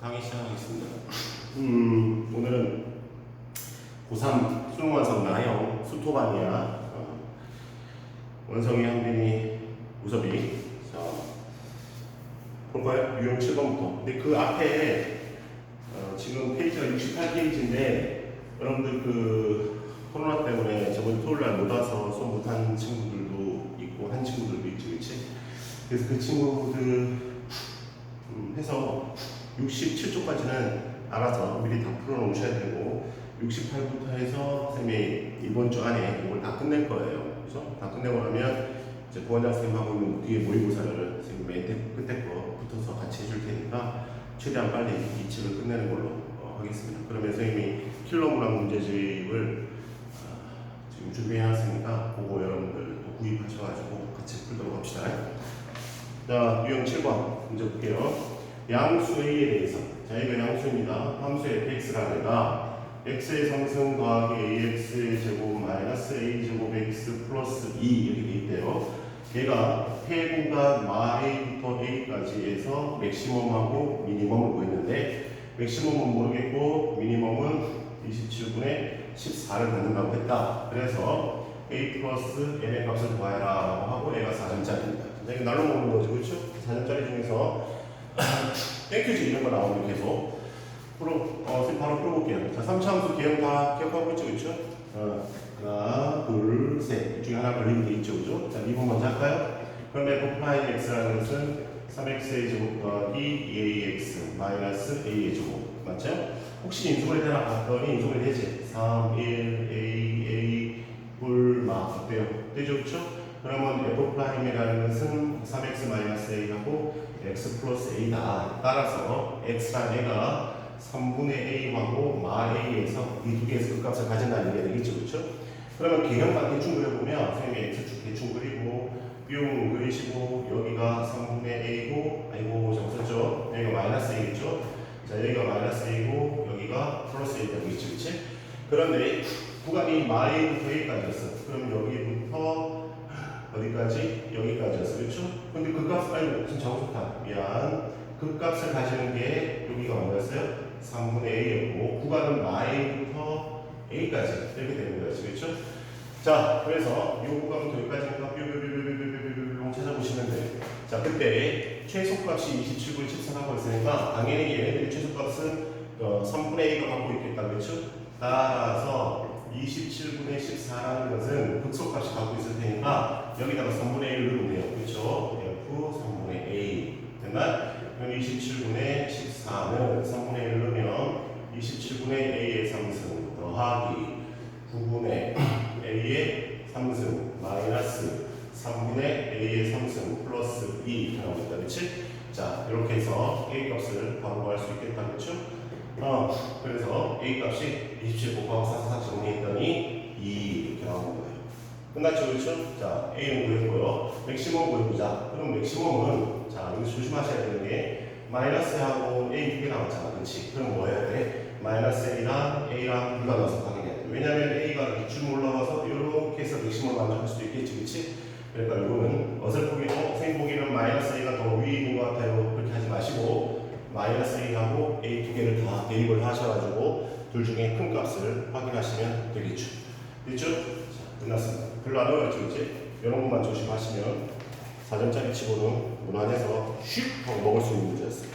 강의 시작하겠습니다. 음, 오늘은 고3 수능 완성 나영 수토반이야. 어, 원성이 한빈이 우섭이. 자, 볼까요? 유형 7번부터. 근데 그 앞에 어, 지금 페이지가 68페이지인데 여러분들 그 코로나 때문에 저번 토요일 날 못 와서 수업 못한 친구들도 있고 한 친구들도 있죠, 그렇지? 그래서 그 친구들 음, 해서 67쪽까지는 알아서 미리 다 풀어놓으셔야 되고 68부터 해서 선생님이 이번 주 안에 이걸 다 끝낼 거예요. 그래서 다 끝내고 나면 이제 부원장 선생님하고 있는 뒤에 모의고사를 선생님 맨 끝에 거 붙어서 같이 해줄 테니까 최대한 빨리 이 책을 끝내는 걸로 어, 하겠습니다. 그러면 선생님이 킬러 문학 문제집을 아, 지금 준비해놨으니까 그거 여러분들 또 구입하셔가지고 같이 풀도록 합시다. 자, 유형 7번 문제 볼게요. 양수 A에 대해서. 자, 이거 양수입니다. 함수 fx라는 애가 x의 상승 더하기 ax의 제곱 마이너스 a 제곱 x 플러스 2 이렇게 돼 있대요. 얘가 폐구간 마A부터 a까지 해서 맥시멈하고 미니멈을 구했는데 맥시멈은 모르겠고 미니멈은 27분의 14를 갖는다고 했다. 그래서 a 플러스 n의 값을 구하라고 하고 얘가 4점짜리입니다. 이거 날로 먹는 거죠, 그렇죠? 4점짜리 중에서 땡큐지 이런 거 나오면 계속 풀어, 어, 선생님 바로 풀어볼게요. 자, 3차 함수 개형 다 기억하고 있죠, 그렇죠? 어, 하나, 둘, 셋. 이 중에 하나 걸리는 게 있죠, 그죠? 자, 미분 먼저 할까요? 그럼 f 프라임 x라는 것은 3x의 제곱 더하기 2ax 마이너스 a의 제곱. 맞죠? 혹시 인수분해 되나 봤더니 인수분해 되지? 3, 1, a, a, 뿔, 막 어때요? 되죠, 그렇죠? 그러면 f 프라임이라는 것은 3x 마이너스 a하고 x 플러스 a다. 따라서 x란 애가 3분의 a하고 마 a에서 이 두 개에서 그 값을 가진다는 게 되겠죠, 그렇죠? 그러면 개형만 대충 그려보면 선생님이 x축 대충 그리고 뿅 그리시고 여기가 3분의 a고 아이고 잘못했죠? 여기가 마이너스 a겠죠? 자 여기가 마이너스 a고 여기가 플러스 a가 되겠죠, 그렇지? 그런데 구간이 마 a부터 a까지였어. 그럼 여기부터 어디까지? 여기까지였어. 그렇죠? 근데 그 값, 아이고, 지금 잘못했다. 미안. 그 값을 가지는 게 여기가 뭐였어요? 3분의 a였고, 구간은 마이부터 a까지. 이렇게 되는 거였어. 그렇죠? 자, 그래서 이 구간부터 여기까지니까 뾰뾰뾰뾰뾰뾰뾰 찾아보시면 돼요. 자, 그때 최소값이 27분 14라고 했으니까, 당연히 얘네들이 최소값은 어, 3분의 a가 갖고 있겠다. 그렇죠? 따라서 27분의 14라는 것은 극소값이 갖고 있을 테니까 여기다가 3분의 1을 넣으면 돼요. 그렇죠? F 3분의 A. 됐나? 그럼 27분의 14는 3분의 1을 넣으면 27분의 A의 상승 더하기 9분의 A의 상승 마이너스 3분의 A의 상승 플러스 2 나오겠다. 그렇지? 자, 이렇게 해서 A 값을 바로 구할 수 있겠다. 그렇죠? 어, 그래서 A 값이 27 곱하기 4 4 정리했더니 2 이렇게 거예요. 끝났죠, 그렇죠? 자, A는 구했고요. 맥시멈 구해보자. 그럼 맥시멈은 자 여기서 조심하셔야 되는 게 마이너스하고 A 두개 나왔잖아, 그렇지? 그럼 뭐 해야 돼? 마이너스 A랑 A랑 불가 넣어서 확인해야 돼. 왜냐면 A가 이쯤 올라와서 이렇게 해서 맥시멈 만족할 수도 있겠지, 그렇지? 그러니까 이거는 어설프게 어, 선생님 보기에는 마이너스 A가 더 위에 있는 것 같아요. 그렇게 하지 마시고 마이너스 A하고 A 두 개를 다 대입을 하셔가지고 둘 중에 큰 값을 확인하시면 되겠죠. 됐죠? 자, 끝났습니다. 어렵죠, 이제? 이런 것만 조심하시면 4점짜리 치고는 무난해서 슉 하고 먹을 수 있는 문제였어요.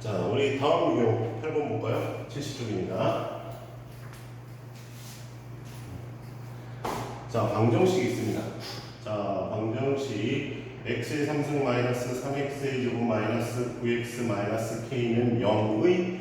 자, 우리 다음 유형 8번 볼까요? 70쪽입니다. 자, 방정식이 있습니다. 자, 방정식 x의 상승 마이너스 3x의 제곱 마이너스 9x 마이너스 k는 0의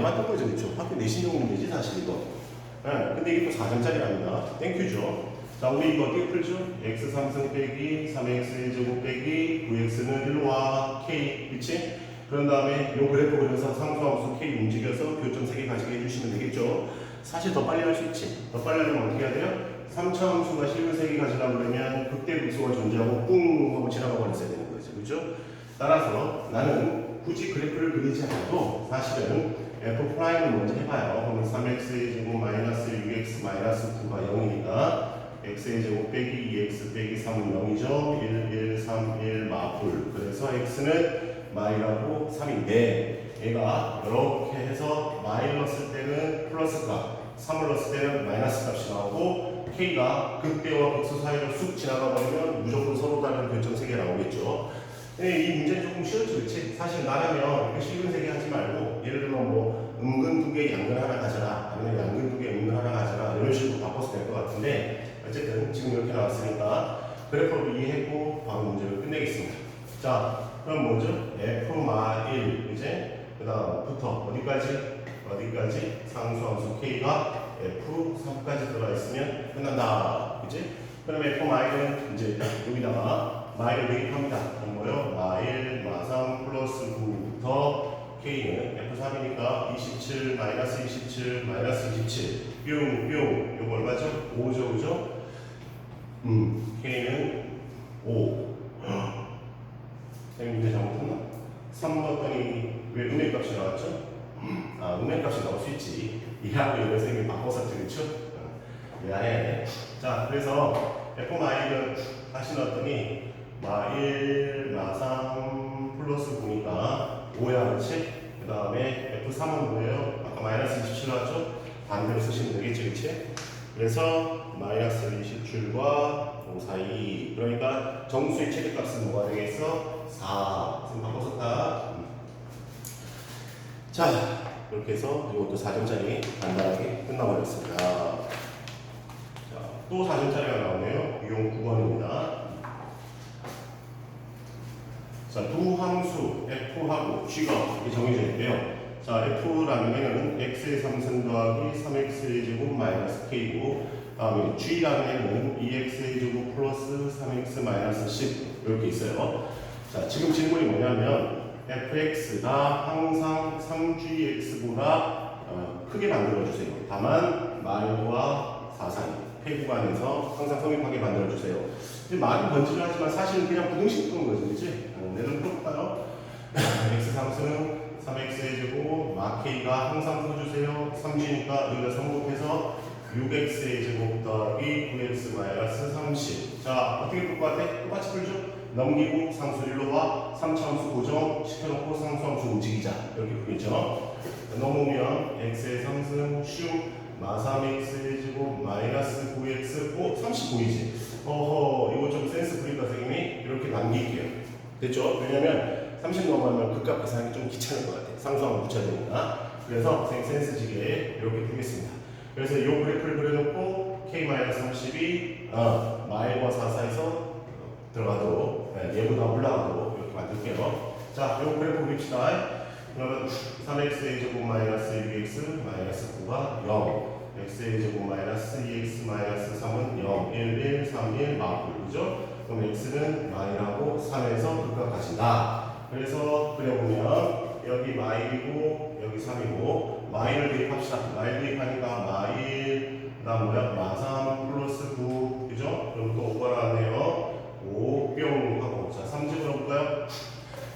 많이 봤던 거죠, 그렇죠? 학교 내신용 문제지 사실 이거. 네, 근데 이게 또 4점짜리랍니다. 땡큐죠. 자, 우리 이거 어떻게 풀죠? x 상승 빼기 3x의 제곱 빼기 9x는 1로 와 k, 그치? 그런 다음에 이 그래프 그려서 상수함수 k 움직여서 교점 3개 가지게 해주시면 되겠죠. 사실 더 빨리 할 수 있지. 더 빨리 하려면 어떻게 해야 돼요? 3차 함수가 실근 3개 가지려고 그러면 극대 극소가 존재하고 뿡 하고 지나가 버렸어야 되는 거지. 그죠? 따라서 나는 굳이 그래프를 그리지 않아도 사실은 f 프라임을 먼저 해봐요. 그러면 3x의 제곱 마이너스 6x 마이너스 9가 0이니까 x의 제곱 빼기 2x 빼기 3은 0이죠. 1, 1, 3, 1 마풀. 그래서 x는 마이라고 3인데 얘가 이렇게 해서 마이 넣었을 때는 플러스 값, 3을 넣었을 때는 마이너스 값이 나오고 k가 극대와 극소 사이로 쑥 지나가 버리면 무조건 서로 다른 결정 세개 나오겠죠. 이 문제는 조금 쉬웠죠, 그렇지? 사실 나라면 이렇게 실근 세개 하지 말고 예를 들면 뭐 음근 두 개, 양근 하나 가져라 아니면 양근 두 개, 음근 하나 가져라 이런 식으로 바꿔서 될 것 같은데 어쨌든 지금 이렇게 나왔으니까 그래프로 이해했고 바로 문제를 끝내겠습니다. 자, 그럼 먼저 f 마일 이제 그 다음부터 어디까지 어디까지 상수함수 k가 f3까지 들어가 있으면 끝난다. 그지? 그럼 f 마일은 이제 여기다가 마일을 대입합니다. 그럼 뭐요? 마일 마삼 플러스 9부터 k는 f3이니까 27 마이너스 27 마이너스 27 뿅뿅 요거 얼마죠? 5죠 그죠? 음 k는 5 선생님 문제 잘못했나? 3 넣었더니 왜 음의 값이 나왔죠? 아 음의 값이 나올 수 있지 이하고 이런 선생님이 바꿔서 그렇죠? 미안해야 돼. 자 그래서 f 마일은 다시 넣었더니 마 1 마 3 플러스 9니까 5야 그렇지? 그 다음에 F3은 뭐예요? 아까 마이너스 27 나왔죠? 반대로 쓰시면 되겠지 그렇지? 그래서 마이너스 27과 5 사이 그러니까 정수의 최대값은 뭐가 되겠어? 4 지금 바꿔 썼다 음. 자 이렇게 해서 이것도 4점짜리 간단하게 끝나버렸습니다 자, 또 4점짜리가 나오네요 유형 9번입니다 자, 두 함수 f하고 g가 이렇게 정해져 있대요. 자, f라는 x의 3승 더하기 3x의 제곱 마이너스 k고 다음에 g라는 2x의 제곱 플러스 3x 마이너스 10 이렇게 있어요. 자, 지금 질문이 뭐냐면 fx가 항상 3gx보다 어, 크게 만들어주세요. 다만 마이와 4 사이 폐 구간에서 항상 성립하게 만들어주세요. 말은 번지를 하지만 사실은 그냥 부등식 푸는 거죠, 그렇지? 어, 내를 풀어볼까요? x 상승은 3x의 제곱, 마k가 항상 풀어주세요. 3g니까 여기다 3 곱해서 6x의 제곱 더하기 9x 마이너스 30. 자, 어떻게 풀 것 같아? 똑같이 풀죠? 넘기고 상수 1로 와 3차함수 고정 시켜놓고 상수함수 움직이자. 이렇게 풀겠죠? 넘으면 x의 상승 슝 마3x의 제곱 마이너스 9x 오 39이지 어허 이거 좀 센스 부린다 선생님이? 이렇게 남길게요. 됐죠? 왜냐면 30 넘어가면 극값 계산하기 좀 귀찮을 것 같아 상수함을 붙여야 되니까. 그래서 선생님 센스지게 이렇게 풀겠습니다. 그래서 이 그래프를 그려놓고 k-30이 어, 마일과 4 사이에서 들어가도록 네, 얘보다 올라가도록 이렇게 만들게요. 자, 이 그래프 그립시다. 그러면 3x의 제곱 마이너스 6x 마이너스 9가 0 x의 제곱 마이너스 2x 마이너스 3은 0 1 1 3 1 마블 그죠? 그럼 x는 마이라고 3에서 극각 가진다 그래서 그려보면 여기 마일이고 여기 3이고 마일을 대입합시다 마일 대입하니까 마일 그다음 뭐야 마3 플러스 9 그죠? 그럼 또 5가 나왔네요 5뿅 하고 자 3집으로 볼까요?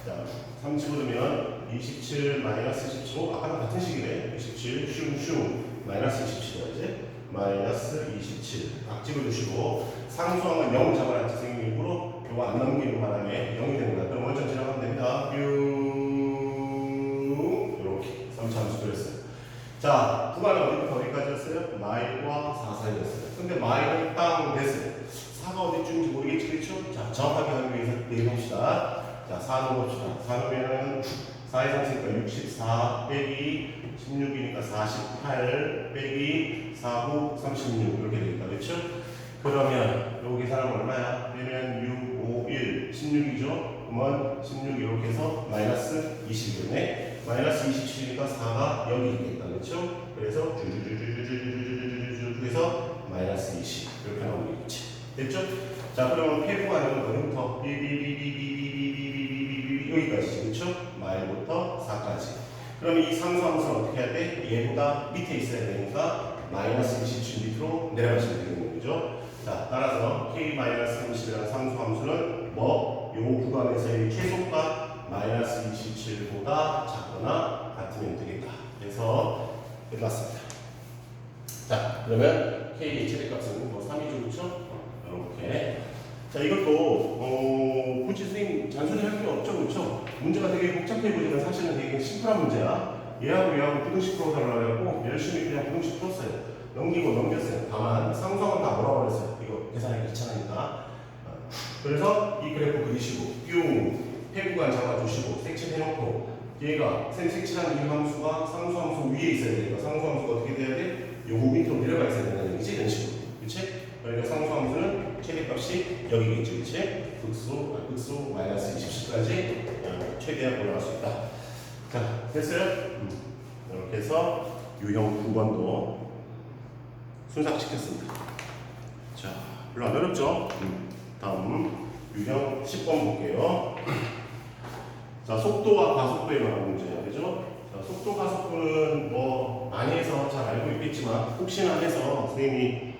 자 3집으로면 27 마이너스 17 어, 아까랑 같은 식이네 27 슝슝 마이너스 27이야 이제? 마이너스 27 각집을 주시고 상수항은 0 잡아놨지 선생님 일부러 이거 안 넘기는 바람에 0이 되는 거야 그럼 원점 지나가면 됩니다. 뿅 이렇게. 3차 함수 그렸어요. 자 구간은 어디부터 어디까지였어요? 마일과 4 사이였어요. 근데 마일은 땅 됐어요. 4가 어디쯤인지 모르겠지 그렇죠? 자 정확하게 하기 위해서 내입합시다. 자4 넣어봅시다. 4 넣으면은 4의 상승이니까 64 빼기 16이니까 48 빼기 4, 9, 36 이렇게 되겠다 그렇죠? 그러면 여기 계산하면 얼마야? 그러면 6, 5, 1, 16이죠? 그러면 16 이렇게 해서 마이너스 20이겠네 마이너스 27이니까 4가 여기 있겠다 그렇죠? 그래서 쭈쭈쭈쭈쭈쭈쭈쭈쭈 해서 마이너스 20 이렇게 나오는 거겠지 됐죠? 자 그러면 폐구하는 어디부터? 삐삐삐삐삐삐삐삐삐삐삐 여기까지 그렇죠? 마일부터 4까지 그러면 이 상수함수는 어떻게 해야 돼? 얘보다 밑에 있어야 되니까 마이너스 27 밑으로 내려가시면 되는 거죠 자 따라서 k-30이라는 상수함수는 뭐? 요 구간에서의 최소값 마이너스 27보다 작거나 같으면 되겠다 그래서 끝났습니다 자, 그러면 K 최대값은 뭐 3이죠, 그렇죠? 이렇게. 자, 이것도 어, 굳이 선생님 잔소리 할 필요 없죠, 그렇죠? 문제가 되게 복잡해 보지만 사실은 되게 심플한 문제야. 얘하고 얘하고 부등식 풀어달라고 열심히 그냥 부등식 풀었어요. 넘기고 넘겼어요. 다만 상성은 다 몰아버렸어요. 이거 계산하기 귀찮으니까. 어, 그래서 이 그래프 그리시고 뿅 해구간 잡아주시고 색칠해놓고 얘가 생 색칠한 이 함수가 상수함수 위에 있어야 되니까 상수함수가 어떻게 돼야 돼? 요거 밑으로 내려가 있어야 된다는 얘기지 이런 식으로 그치? 그러니까 상수함수는 최대값이 여기겠지 그치? 극수, 아, 극수 마이너스 20까지 어, 최대한 올라갈 수 있다 자 됐어요? 음. 이렇게 해서 유형 9번도 순삭시켰습니다 자 별로 안 어렵죠? 음. 다음 유형 10번 볼게요 자, 속도와 가속도에 관한 문제예요. 그죠? 자, 속도 가속도는 뭐 많이 해서 잘 알고 있겠지만 혹시나 해서 선생님이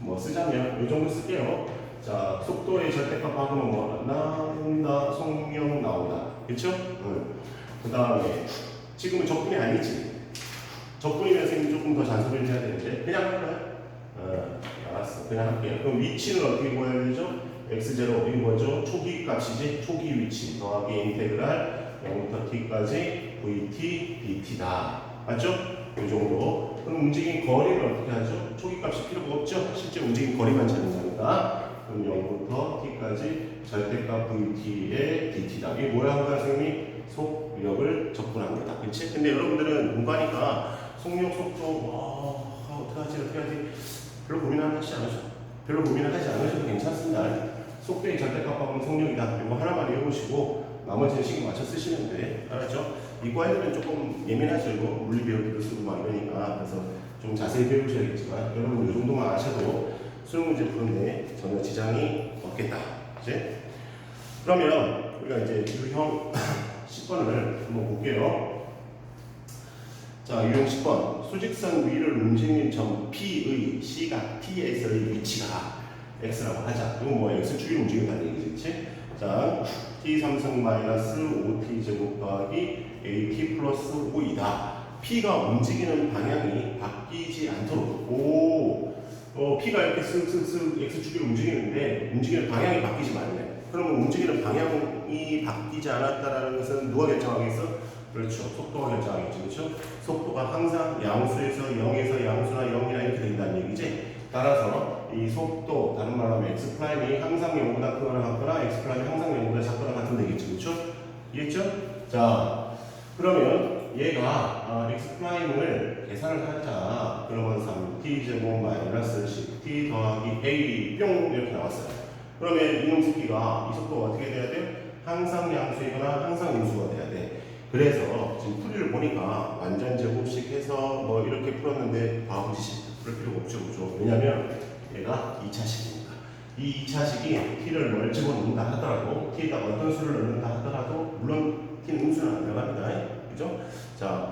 뭐 쓰자면 이 정도 쓸게요. 자, 속도의 절대값 받으면 뭐 나온다, 속력 나온다. 그쵸? 응. 그 다음에 지금은 적분이 아니지. 적분이면 선생님 조금 더 잔소리를 해야 되는데 그냥 할까요? 어, 알았어. 그냥 할게요. 그럼 위치는 어떻게 보여야 되죠? x0 이거 뭐죠? 초기 값이지 초기 위치 더하기 인테그랄 0부터 t까지 vt dt다 맞죠? 이 정도 그럼 움직인 거리를 어떻게 하죠? 초기 값이 필요가 없죠? 실제 움직인 거리만 찾는 거니까 그럼 0부터 t까지 절대값 vt의 dt다 이게 뭐야 한가 선생님이 속력을 적분합니다 그렇지? 근데 여러분들은 공부하니까 속력 속도 와 아, 어떡하지 어떡하지 별로 고민하지 않으셔 별로 고민을 하지 않으셔도 괜찮습니다 속도의 절대값하고는 속력이다. 이거 하나만 외우시고 나머지는 신경 맞춰 쓰시면 돼. 알았죠? 이과 애들은 조금 예민하죠. 이거 물리 배우기도 쓰고 막 이러니까 그래서 좀 자세히 배우셔야겠지만 여러분 이 정도만 아셔도 수능 문제 푸는데 전혀 지장이 없겠다. 이제 그러면 우리가 이제 유형 10번을 한번 볼게요. 자, 유형 10번. 수직선 위를 움직이는 점 P의 시각 T에서의 위치가 x라고 하자. 이거 뭐 x 축이 움직인다는 얘기지, 그치? 자, t 3승 마이너스 5t 제곱 더하기 at 플러스 5이다. p가 움직이는 방향이 바뀌지 않도록. 오, 어, p가 이렇게 쓱쓱쓱 x 축이 움직이는데 움직이는 방향이 바뀌지 말래. 그러면 움직이는 방향이 바뀌지 않았다라는 것은 누가 결정하겠어? 그렇죠. 속도가 결정하겠죠. 그렇죠? 속도가 항상 양수에서 0에서 양수나 0이나 이렇게 된다는 얘기지. 따라서 이 속도, 다른 말로 하면 x 프라임이 항상 0보다 크거나 같거나 x 프라임이 항상 0보다 작거나 같은 되겠죠. 그렇죠? 이해했죠? 자, 그러면 얘가 아, x 프라임을 계산을 하자. 그러면 3t 제곱 마이너스 10t 더하기 a 뿅 이렇게 나왔어요. 그러면 이놈 새끼가 이 속도가 어떻게 돼야 돼? 항상 양수이거나 항상 인수가 돼야 돼. 그래서 지금 풀이를 보니까 완전 제곱식 해서 뭐 이렇게 풀었는데 바보짓이 그럴 필요가 없죠. 그죠? 왜냐면 얘가 2차식이니까. 이 2차식이 t를 뭘 집어넣는다 하더라도 t에다 어떤 수를 넣는다 하더라도 물론 t는 음수는 안 들어갑니다. 그죠? 자,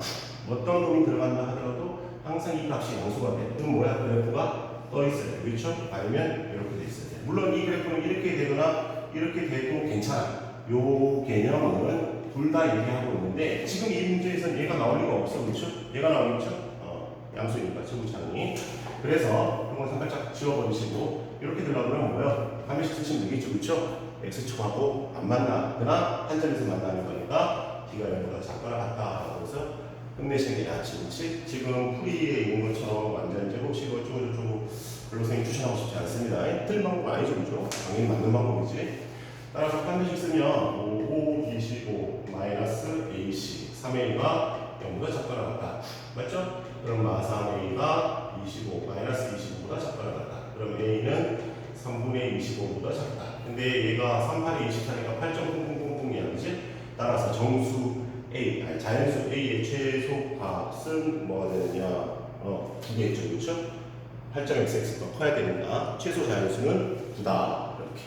어떤 놈이 들어간다 하더라도 항상 이 값이 양수가 돼. 그럼 뭐야? 그래프가 떠 있어요. 그렇죠? 아니면 이렇게 돼 있어야 돼. 물론 이 그래프는 이렇게 되거나 이렇게 돼도 괜찮아. 요 개념은 둘 다 얘기하고 있는데 지금 이 문제에서는 얘가 나올 리가 없어. 그렇죠? 얘가 나오겠죠? 어, 양수니까 최고창이. 그래서 이건 살짝 지워버리시고 이렇게 들어가면 뭐예요? 한 번씩 쓰시면 되겠죠. 그렇죠? x축하고 안 만나거나 한 점에서 만나는 거니까 t가 0보다 작거나 같다. 그래서 낫지. 그렇지? 지금 풀이에 있는 것처럼 완전 제곱식 어쩌고저쩌고 별로 선생님 추천하고 싶지 않습니다. 틀린 방법 아니죠. 그죠? 당연히 맞는 방법이지. 따라서 한 번씩 쓰면 5, 25 마이너스 AC 3A가 0보다 작거나 같다. 맞죠? 그럼 마삼A가 25 마이너스 25보다 작거나 같다. 그럼 A는 3분의 25보다 작다. 근데 얘가 3, 8에 24니까 8.0000이야. 그지? 따라서 정수 A, 아니 자연수 A의 최소값은 뭐가 되느냐? 어, 9겠죠. 그렇죠? 8.xx가 커야 됩니다. 최소 자연수는 9다. 이렇게.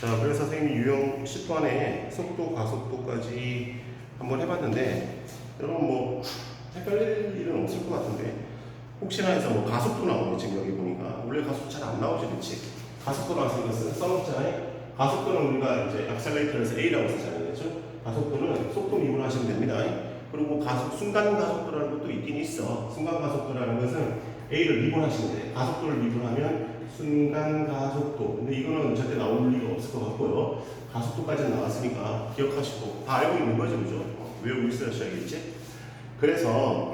자, 그래서 선생님이 유형 10번에 속도, 가속도까지 한번 해봤는데, 여러분 뭐, 헷갈릴 일은 없을 것 같은데, 혹시나 해서 뭐 가속도 나오네, 지금 여기 보니까. 원래 가속도 잘 안 나오지, 그치? 가속도 나왔으니까 쓰- 써놓잖아요. 가속도는 우리가 이제 액셀레이터에서 A라고 쓰잖아요, 그죠? 가속도는 속도 미분하시면 됩니다. 그리고 가속, 순간 가속도라는 것도 있긴 있어. 순간 가속도라는 것은 A를 미분하시면 돼. 가속도를 미분하면 순간 가속도. 근데 이거는 절대 나올 리가 없을 것 같고요. 가속도까지는 나왔으니까 기억하시고 다 알고 있는 거죠, 그죠? 어, 외우고 있으셔야겠지? 그래서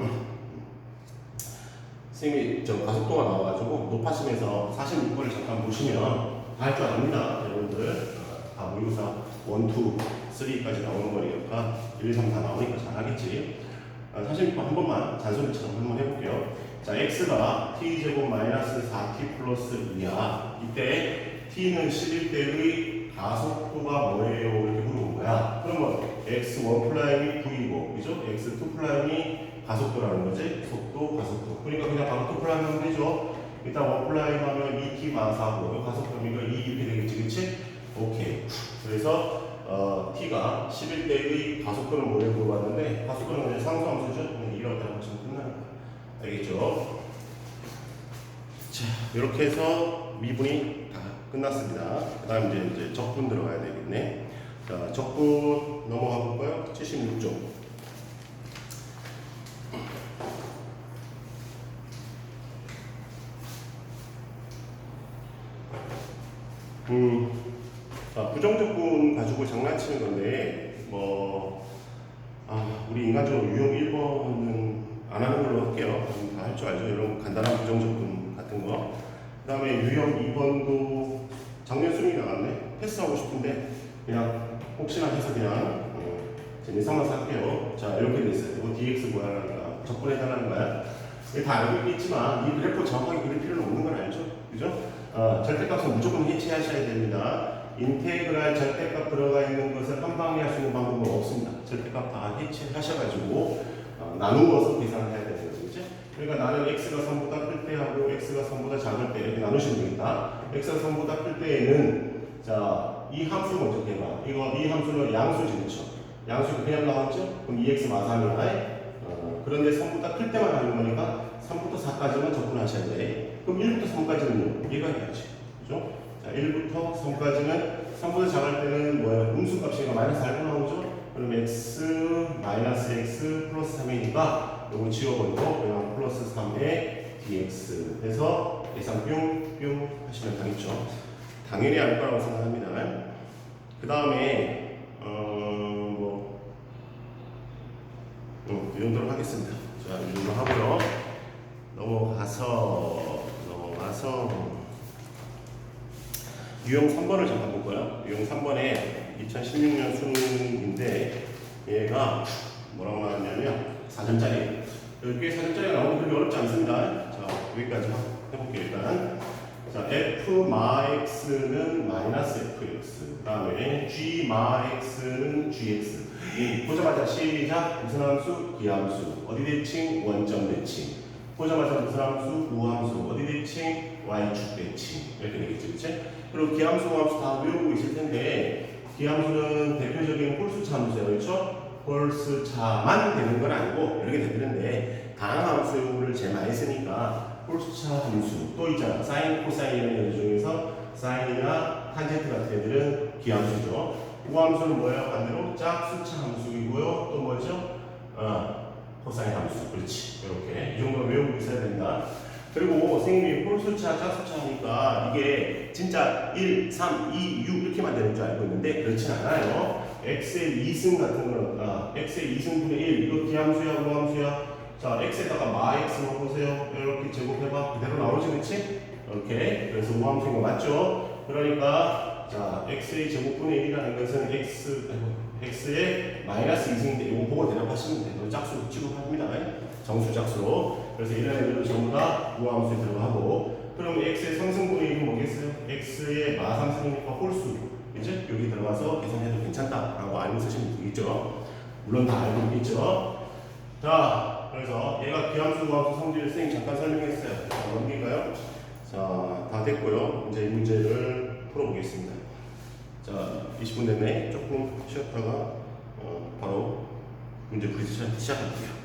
선생님이 저 가속도가 나와가지고 높아지면서 46번을 잠깐 보시면 다 할 줄 압니다, 여러분들. 어, 다 모의고사 1, 2, 3까지 나오는 거니까 1, 2, 3 다 나오니까 잘하겠지. 아, 46번 한 번만 잔소리처럼 한번 해볼게요. 자, x가 t제곱 마이너스 4t 플러스 2야. 이때 t는 11대의 가속도가 뭐예요? 이렇게 물어본 거야. 그러면 x1 프라임이 v이고, 그죠? x2 프라임이 가속도라는 거지. 속도, 가속도. 그러니까 그냥 바로 2 프라임 하면 되죠. 일단 1 프라임 하면 2t 마사고, 가속도니까 2 이렇게 되겠지, 그치? 오케이. 그래서 어, t가 11대의 가속도를 뭐라고 물어봤는데 가속도는 그냥 상수함수죠. 그냥 이렇게 하시면 끝나는 거야. 알겠죠? 자, 이렇게 해서 미분이 다 끝났습니다. 그 다음 이제, 이제 적분 들어가야 되겠네. 자, 적분 넘어가 볼까요? 76쪽. 음, 자, 부정적분 장난치는 건데, 뭐, 아, 우리 인간적으로 유형 1번은 안 하는 걸로 할게요. 다 할 줄 알죠? 이런 간단한 부정적분 같은 거. 그 다음에 유형 2번도 작년 수능이 나갔네. 패스하고 싶은데, 그냥 혹시나 해서 그냥 어, 재미삼아서 할게요. 자, 이렇게 돼 있어요. 이거 dx 뭐야니까 적분해달라는 거야. 이거 다 알고 있겠지만, 이 그래프 정확하게 그릴 필요는 없는 건 알죠? 그죠? 어, 절대값은 무조건 해체하셔야 됩니다. 인테그랄 절대값 들어가 있는 것을 한 방에 할수 있는 방법은 없습니다. 절대값 다 해체하셔가지고 어, 나누어서 계산을 해야 되는 거죠. 그죠? 그러니까 나는 x가 3보다 클 때 하고 x가 3보다 작을 때 이렇게 나누시면 되겠다. x가 3보다 클 때에는 자, 이 함수 먼저 해봐. 이거 이 함수는 양수지 그렇죠? 양수가 그냥 나왔죠? 그럼 2x 마삼이야. 어, 그런데 3보다 클 때만 하는 거니까 3부터 4까지만 접근하셔야 돼. 그럼 1부터 3까지는 얘가 해야지. 자, 1부터 3까지는 3보다 작을 때는 뭐야? 음수값이니까 마이너스 알고 나오죠? 그럼 x 마이너스 x 플러스 3이니까 요거 지워버리고 그냥 플러스 3의 dx 해서 계산 뿅뿅 하시면 되겠죠. 당연히 알 거라고 생각합니다. 그 다음에 어, 뭐 음, 이 정도로 하겠습니다. 자, 이 정도 하고요. 넘어가서 넘어가서 유형 3번을 잠깐 볼 거예요. 유형 3번에 2016년 수능인데 얘가 뭐라고 나왔냐면 4점짜리. 여기 사점짜리가 나오면 그렇게 어렵지 않습니다. 자 여기까지 해볼게요 일단. 자 f 마 x는 마이너스 fx 그 다음에 g 마 x는 gx 보자마자 시작. 무슨 함수 기함수. 어디 대칭? 원점 대칭. 보자마자 무슨 함수 우함수. 어디 대칭? Y축 대칭. 이렇게 되겠죠 그치? 그리고 기함수 우함수 다 외우고 있을 텐데 기함수는 대표적인 홀수차 함수예요. 그렇죠? 홀수 차만 되는 건 아니고 이렇게 되는데 다양한 함수를 제일 많이 쓰니까 홀수 차 함수 또 있잖아. 사인, 코사인 이런 애들 중에서 사인이나 탄젠트 같은 애들은 기함수죠. 우함수는 뭐예요? 반대로 짝수차 함수이고요. 또 뭐죠? 어, 코사인 함수. 그렇지. 이렇게. 이 정도 외우고 있어야 된다 그리고 선생님이 홀수차 짝수차 하니까 이게 진짜 1, 3, 2, 6 이렇게만 되는 줄 알고 있는데 그렇진 않아요 x의 2승 같은 거는 아, x의 2승분의 1 이거 기함수야 우함수야 자, x에다가 마 x 넣어보세요. 이렇게 제곱해봐. 그대로 나오지, 그치? 이렇게. 그래서 우함수인 거 맞죠? 그러니까, 자, x의 제곱분의 1이라는 것은 x, 아이고, x의 마이너스 2승인데, 이거 보고 대답하시면 돼요. 짝수 취급합니다. 정수 짝수로. 그래서 이런 애들은 전부 다 우함수에 들어가고, 그럼 x의 상승분의 1은 뭐겠어요? x의 마 3승이니까 홀수. 그치? 여기 들어가서 계산해도 괜찮다라고 알고 쓰시면 되겠죠? 물론 다 알고 있겠죠? 자, 그래서 얘가 기함수, 우함수 성질을 선생님 잠깐 설명했어요. 자, 넘길까요? 자, 다 됐고요. 이제 이 문제를 풀어보겠습니다. 자, 20분 됐네. 조금 쉬었다가 어, 바로 문제 풀이 시작- 시작할게요.